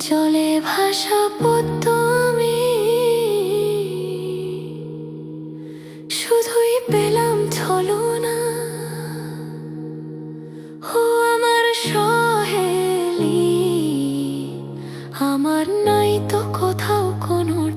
জলে ভাষা পদ্ম আমি শুধুই পেলাম ছলো না ও আমার সহেলি, আমার নাই তো কোথাও কোনো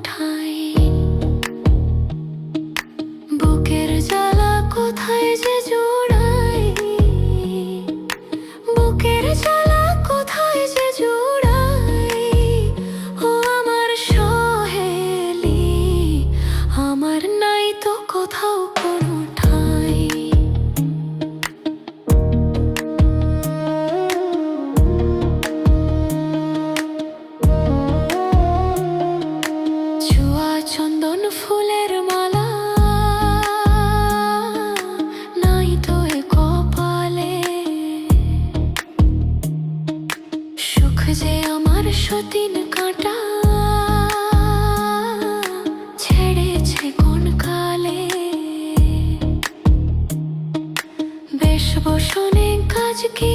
যে আমার সতীন কাঁটা ছেড়েছে কোন কালে বেশ বসনে কাজ কি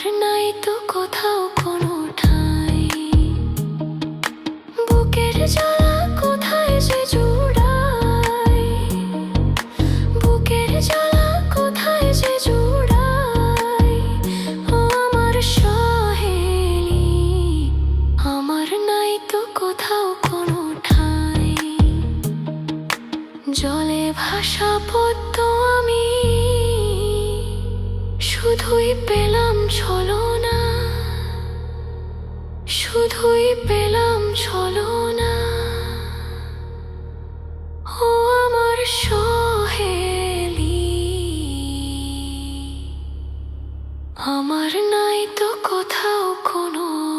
আমার নাই তো কোথাও কোনো ঠাই বুকের জ্বালা কোথায় যে জুড়াই বুকের জ্বালা কোথায় যে জুড়াই ও আমার সহেলি, আমার নাই তো কোথাও কোনো ঠাই জলে ভাসা পদ্ম আমি, শুধুই পেলাম ছলনা শুধুই পেলাম ছলনা। ও আমার সহেলি। আমার নাই তো কোথাও কোনো